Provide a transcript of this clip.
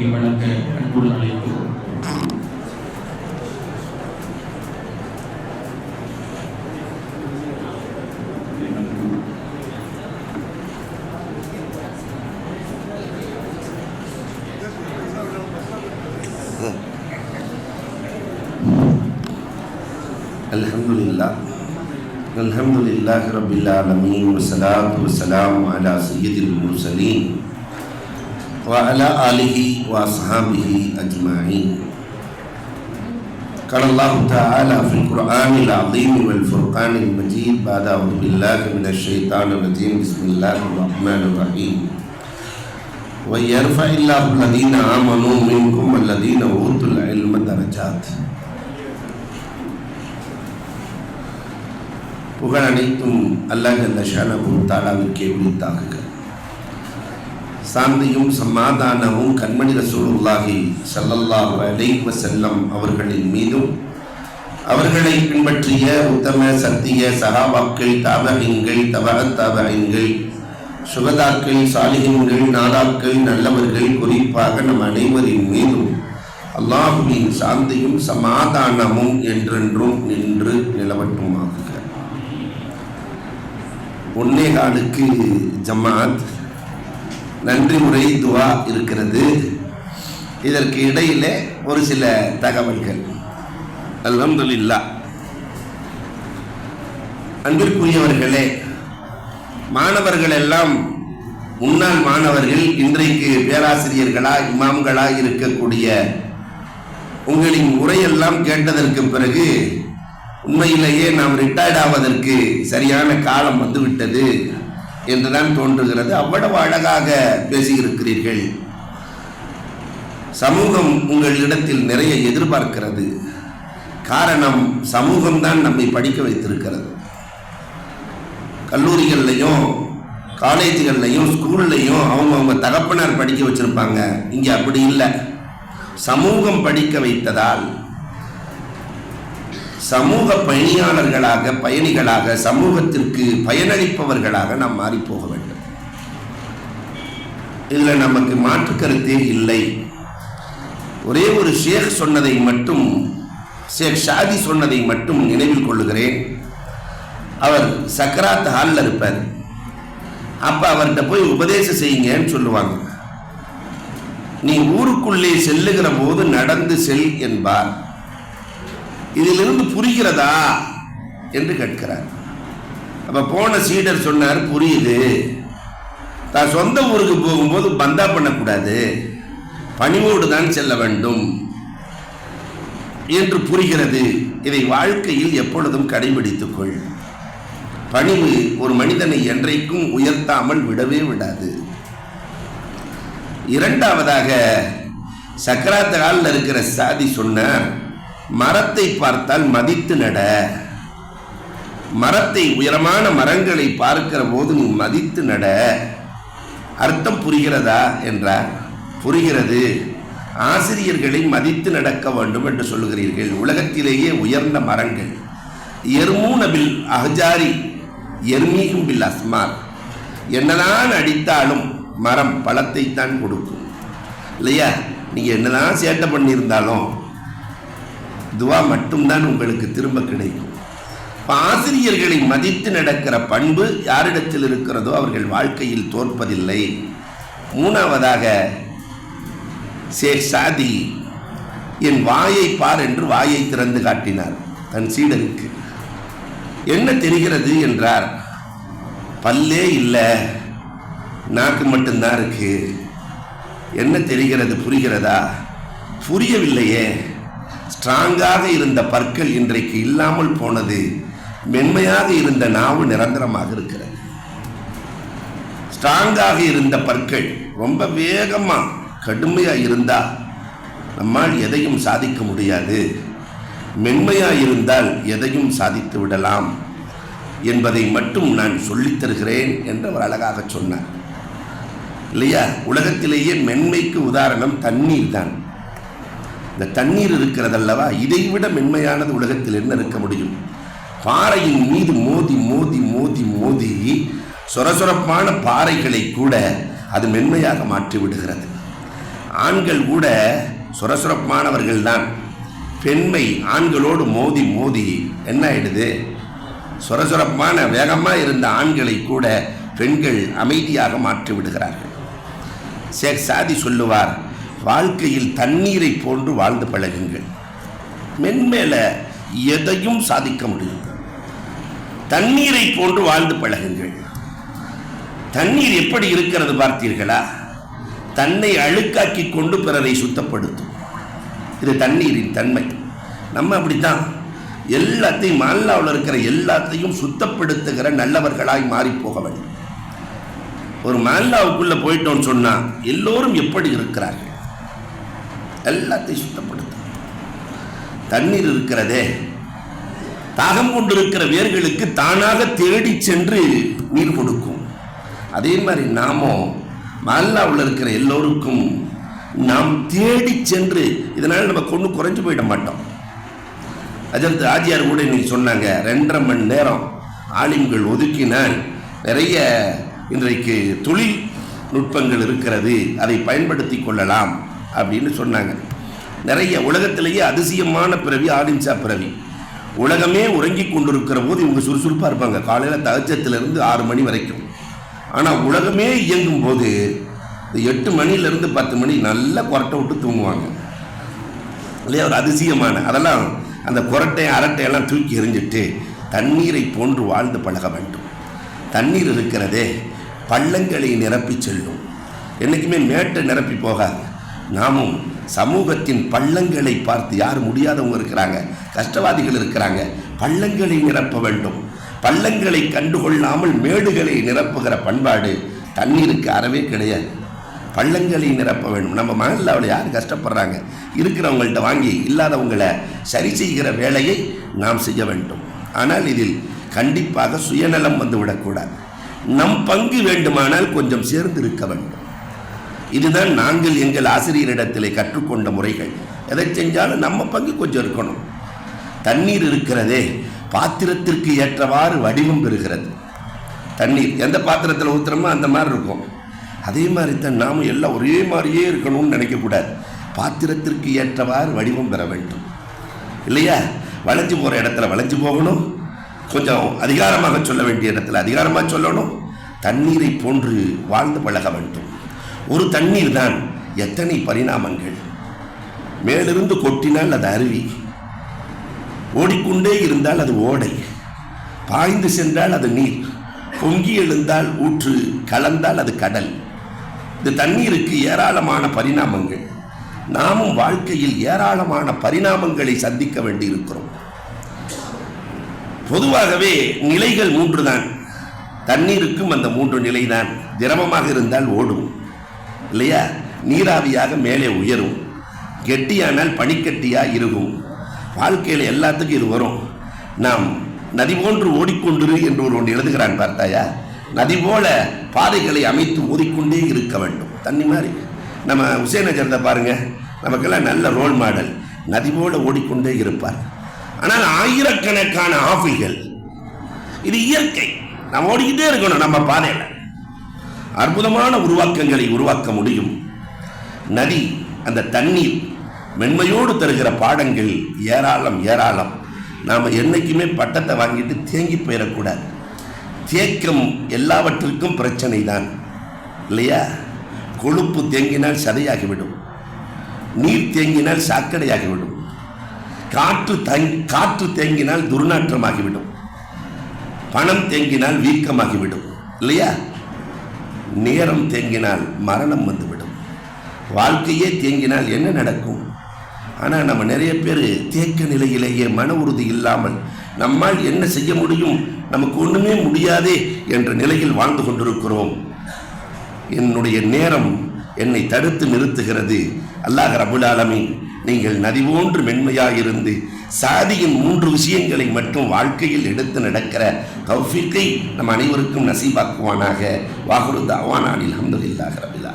உரையை வழங்க அன்புடன் அழைக்கிறோம் الحمد لله الحمد لله رب العالمين والصلاة والسلام على سيد المرسلين وعلى آله وأصحابه أجمعين قال الله تعالى في القرآن العظيم والفرقان المجيد بعد أعوذ بالله من الشيطان الرجيم بسم الله الرحمن الرحيم ويرفع الله الذين آمنوا منكم والذين أوتوا العلم درجات புகழ் அனைத்தும் அல்லாஹ் ஜல்ல ஷானபு தாலாவிற்கே உரித்தாகுக சாந்தியும் சமாதானமும் கண்மணி ரசூலுல்லாஹி ஸல்லல்லாஹு அலைஹி செல்லம் அவர்களின் மீதும் அவர்களை பின்பற்றிய உத்தம சத்திய சகாபாக்கள் தாபகங்கள் தபக தாபகங்கள் சுகதாக்கள் சாலிகங்கள் நாதாக்கள் நல்லவர்கள் குறிப்பாக நம் அனைவரின் மீதும் அல்லாஹுவின் சாந்தியும் சமாதானமும் என்றென்றும் நின்று நிலவட்டுமாக. ஒன்னே காலுக்கு ஜமாத் நன்றி முறை துவா இருக்கிறது. இதற்கு இடையில ஒரு சில தகவல்கள். அல்ஹம்துலில்லா. அன்பிற்குரியவர்களே மாணவர்கள் எல்லாம் முன்னாள் மாணவர்கள் இன்றைக்கு பேராசிரியர்களா இமாம்களா இருக்கக்கூடிய உங்களின் உரையெல்லாம் கேட்டதற்கு பிறகு உண்மையிலேயே நாம் ரிட்டையர்ட் ஆவதற்கு சரியான காலம் வந்துவிட்டது. என்றுதான் தோன்றுகிறது. அவ்வளவு அழகாக பேசியிருக்கிறீர்கள். சமூகம் உங்களிடத்தில் நிறைய எதிர்பார்க்கிறது. காரணம் சமூகம்தான் நம்மை படிக்க வைத்திருக்கிறது. கல்லூரிகள்லையும் காலேஜுகள்லையும் ஸ்கூல்லையும் அவங்க அவங்க தகப்பனார் படிக்க வச்சிருப்பாங்க. இங்கே அப்படி இல்லை. சமூகம் படிக்க வைத்ததால் சமூக பயணியாளர்களாக பயணிகளாக சமூகத்திற்கு பயனளிப்பவர்களாக நாம் மாறிப்போக போக வேண்டும். இதில் நமக்கு மாற்று கருத்தே இல்லை. ஒரே ஒரு ஷேக் சொன்னதை மட்டும் ஷேக் ஷாதி சொன்னதை மட்டும் நினைவில் கொள்ளுகிறேன். அவர் சக்கராத் ஹாலில் இருப்பார். அப்போ அவர்கிட்ட போய் உபதேசம் செய்யுங்கன்னு சொல்லுவாங்க. நீ ஊருக்குள்ளே செல்லுகிற போது நடந்து செல் என்பார். இதிலிருந்து புரிகிறதா என்று கேட்கிறார். அப்ப போன சீடர் சொன்னார் புரியுது. தான் சொந்த ஊருக்கு போகும்போது பந்தா பண்ணக்கூடாது. பணிவோடு தான் செல்ல வேண்டும். என்று புரிகிறது. இதை வாழ்க்கையில் எப்பொழுதும் கடைபிடித்துக்கொள் பணிவு ஒரு மனிதனை என்றைக்கும் உயர்த்தாமல் விடவே விடாது. இரண்டாவதாக சக்கராத்த காலில் இருக்கிற சாதி சொன்னார் மரத்தை பார்த்தால் மதித்து நட. மரத்தை உயரமான மரங்களை பார்க்கிற போது நீ மதித்து நட. அர்த்தம் புரிகிறதா? என்றார். புரிகிறது. ஆசிரியர்களை மதித்து நடக்க வேண்டும் என்று சொல்லுகிறீர்கள். உலகத்திலேயே உயர்ந்த மரங்கள். எர்மூனபில் அஹஜாரி எர்மீகும் பில் அஸ்மார். என்னதான் அடித்தாலும் மரம் பழத்தை தான் கொடுக்கும். இல்லையா? நீங்கள் என்னதான் சேட்டை பண்ணியிருந்தாலும் துவா மட்டும்தான் உங்களுக்கு திரும்ப கிடைக்கும். ஆசிரியர்களை மதித்து நடக்கிற பண்பு யாரிடத்தில் இருக்கிறதோ அவர்கள் வாழ்க்கையில் தோற்பதில்லை. மூணாவதாக ஷேக் சாதி என் வாயை பார் என்று வாயை திறந்து காட்டினார். தன் சீடருக்கு. என்ன தெரிகிறது என்றார். பல்லே இல்லை நாக்கு மட்டும்தான் இருக்கு. என்ன தெரிகிறது புரிகிறதா? புரியவில்லையே. ஸ்ட்ராங்காக இருந்த பற்கள் இன்றைக்கு இல்லாமல் போனது மென்மையாக இருந்த நாவு நிரந்தரமாக இருக்கிறது. ஸ்ட்ராங்காக இருந்த பற்கள் ரொம்ப வேகமாக கடுமையாக இருந்தால் நம்மால் எதையும் சாதிக்க முடியாது. மென்மையாக இருந்தால் எதையும் சாதித்து விடலாம் என்பதை மட்டும் நான் சொல்லித் தருகிறேன் என்று அவர் அழகாக சொன்னார். இல்லையா? உலகத்திலேயே மென்மைக்கு உதாரணம் தண்ணீர் தான் இந்த தண்ணீர் இருக்கிறதல்லவா? இதைவிட மென்மையானது உலகத்தில் என்ன இருக்க முடியும்? பாறையின் மீது மோதி மோதி மோதி மோதி சொரசொரப்பான பாறைகளை கூட அது மென்மையாக மாற்றி விடுகிறது. ஆண்கள் கூட சொரசொரப்பானவர்கள்தான். பெண்மை ஆண்களோடு மோதி மோதி என்ன ஆயிடுது? சொரசொரப்பான வேகமாக இருந்த ஆண்களை கூட பெண்கள் அமைதியாக மாற்றி விடுகிறார்கள். சேக் சாதி சொல்லுவார் வாழ்க்கையில் தண்ணீரை போன்று வாழ்ந்து பழகுங்கள். மென்மேல எதையும் சாதிக்க முடியும். தண்ணீரை போன்று வாழ்ந்து பழகுங்கள். தண்ணீர் எப்படி இருக்கிறது பார்த்தீர்களா? தன்னை அழுக்காக்கி கொண்டு பிறரை சுத்தப்படுத்தும். இது தண்ணீரின் தன்மை. நம்ம அப்படித்தான். எல்லாத்தையும் மால்லாவில் இருக்கிற எல்லாத்தையும் சுத்தப்படுத்துகிற நல்லவர்களாய் மாறி போக வேண்டும். ஒரு மால்லாவுக்குள்ள போயிட்டோம்னு சொன்னா எல்லோரும் எப்படி இருக்கிறார்கள்? எல்லாத்தையும் சுத்தப்படுத்தும். தண்ணீர் இருக்கிறதே. தாகம் கொண்டிருக்கிற வேர்களுக்கு தானாக தேடி சென்று நீர் கொடுக்கும். அதே மாதிரி நாமும் மல்லாவில் இருக்கிற எல்லோருக்கும் நாம் தேடி சென்று இதனால் நம்ம கொண்டு குறைஞ்சு போயிட மாட்டோம். அஜந்த் ஆஜியார் கூட இன்னைக்கு சொன்னாங்க ரெண்டரை மணி நேரம் ஆலிம்கள் ஒதுக்கினால் நிறைய இன்றைக்கு தொழில் நுட்பங்கள் இருக்கிறது. அதை பயன்படுத்தி கொள்ளலாம். அப்படின்னு சொன்னாங்க. நிறைய உலகத்திலேயே அதிசயமான பிறவி ஆதிம்சா பிறவி. உலகமே உறங்கி கொண்டிருக்கிற போது இவங்க சுறுசுறுப்பாக இருப்பாங்க. காலையில் தகச்சத்திலிருந்து ஆறு மணி வரைக்கும். ஆனால் உலகமே இயங்கும் போது எட்டு மணிலேருந்து பத்து மணி நல்லா கொரட்டை விட்டு தூங்குவாங்க. இல்லையா? ஒரு அதிசயமான. அதெல்லாம் அந்த குரட்டை அரட்டையெல்லாம் தூக்கி எறிஞ்சிட்டு தண்ணீரை போன்று வாழ்ந்து பழக வேண்டும். தண்ணீர் இருக்கிறதே பள்ளங்களை நிரப்பி செல்லும். என்றைக்குமே மேட்டை நிரப்பி போகாது. நாமும் சமூகத்தின் பள்ளங்களை பார்த்து யார் முடியாதவங்க இருக்கிறாங்க கஷ்டவாதிகள் இருக்கிறாங்க பள்ளங்களை நிரப்ப வேண்டும். பள்ளங்களை கண்டுகொள்ளாமல் மேடுகளை நிரப்புகிற பண்பாடு தண்ணீருக்கு அறவே கிடையாது. பள்ளங்களை நிரப்ப வேண்டும். நம்ம மகளில் யார் கஷ்டப்படுறாங்க? இருக்கிறவங்கள்ட்ட வாங்கி இல்லாதவங்களை சரி செய்கிற வேலையை நாம் செய்ய வேண்டும். ஆனால் இதில் கண்டிப்பாக சுயநலம் வந்துவிடக்கூடாது. நம் பங்கு வேண்டுமானால் கொஞ்சம் சேர்ந்து இருக்க வேண்டும். இதுதான் நாங்கள் எங்கள் ஆசிரியரிடத்திலே கற்றுக்கொண்ட முறைகள். எதை செஞ்சாலும் நம்ம பங்கு கொஞ்சம் இருக்கணும். தண்ணீர் இருக்கிறதே பாத்திரத்திற்கு ஏற்றவாறு வடிவம் பெறுகிறது. தண்ணீர் எந்த பாத்திரத்தில் ஊத்துறோமோ அந்த மாதிரி இருக்கும். அதே மாதிரி தான் நாமும் எல்லாம் ஒரே மாதிரியே இருக்கணும்னு நினைக்கக்கூடாது. பாத்திரத்திற்கு ஏற்றவாறு வடிவம் பெற வேண்டும். இல்லையா? வளைஞ்சு போகிற இடத்துல வளைஞ்சு போகணும். கொஞ்சம் அதிகாரமாக சொல்ல வேண்டிய இடத்துல அதிகாரமாக சொல்லணும். தண்ணீரை போன்று வாழ்ந்து பழக வேண்டும். ஒரு தண்ணீர் தான் எத்தனை பரிணாமங்கள். மேலிருந்து கொட்டினால் அது அருவி. ஓடிக்கொண்டே இருந்தால் அது ஓடை. பாய்ந்து சென்றால் அது நீர். பொங்கி எழுந்தால் ஊற்று கலந்தால் அது கடல். இந்த தண்ணீருக்கு ஏராளமான பரிணாமங்கள். நாமும் வாழ்க்கையில் ஏராளமான பரிணாமங்களை சந்திக்க வேண்டியிருக்கிறோம். பொதுவாகவே நிலைகள் மூன்று தான் தண்ணீருக்கும் அந்த மூன்று நிலைதான். திரவமாக இருந்தால் ஓடும். இல்லையா? நீராவியாக மேலே உயரும். கெட்டியானால் பனிக்கட்டியாக இருக்கும். வாழ்க்கையில் எல்லாத்துக்கும் இது வரும். நாம் நதி போன்று ஓடிக்கொண்டிரு என்று ஒரு ஒன்று எழுதுகிறான் பார்த்தாயா? நதி போல பாதைகளை அமைத்து ஓடிக்கொண்டே இருக்க வேண்டும். தண்ணி மாதிரி. நம்ம உசேன் அஜர்தை பாருங்கள் நமக்கெல்லாம் நல்ல ரோல் மாடல் நதி போல ஓடிக்கொண்டே இருப்பார். ஆனால் ஆயிரக்கணக்கான ஆஃபிகள் இது இயற்கை. நம்ம ஓடிக்கிட்டே இருக்கணும் நம்ம பாதையில். அற்புதமான உருவாக்கங்களை உருவாக்க முடியும். நதி அந்த தண்ணீர் மென்மையோடு தருகிற பாடங்கள் ஏராளம் ஏராளம். நாம் என்னைக்குமே பட்டத்தை வாங்கிட்டு தேங்கி போயிடக்கூடாது. தேக்கம் எல்லாவற்றிற்கும் பிரச்சனை தான் இல்லையா? கொழுப்பு தேங்கினால் சதையாகிவிடும். நீர் தேங்கினால் சாக்கடையாகிவிடும். காற்று தங் காற்று தேங்கினால் துர்நாற்றமாகிவிடும். பணம் தேங்கினால் வீக்கமாகிவிடும். இல்லையா? நேரம் தேங்கினால் மரணம் வந்துவிடும். வாழ்க்கையே தேங்கினால் என்ன நடக்கும்? ஆனால் நம்ம நிறைய பேர் தேக்க நிலையிலேயே மன உறுதி இல்லாமல் நம்மால் என்ன செய்ய முடியும்? நமக்கு ஒன்றுமே முடியாதே என்ற நிலையில் வாழ்ந்து கொண்டிருக்கிறோம். என்னுடைய நேரம் என்னை தடுத்து நிறுத்துகிறது. அல்லாஹ் ரபுல் ஆலமீன் நீங்கள் நதி போன்று மென்மையாயிருந்து சாதியின் மூன்று விஷயங்களை மட்டும் வாழ்க்கையில் எடுத்து நடக்கிற கௌஃபிக்கை நம் அனைவருக்கும் நசீபாக்குவானாக. வாகுரு தாவானானில் அஹமதுல்லாஹ் ரபில்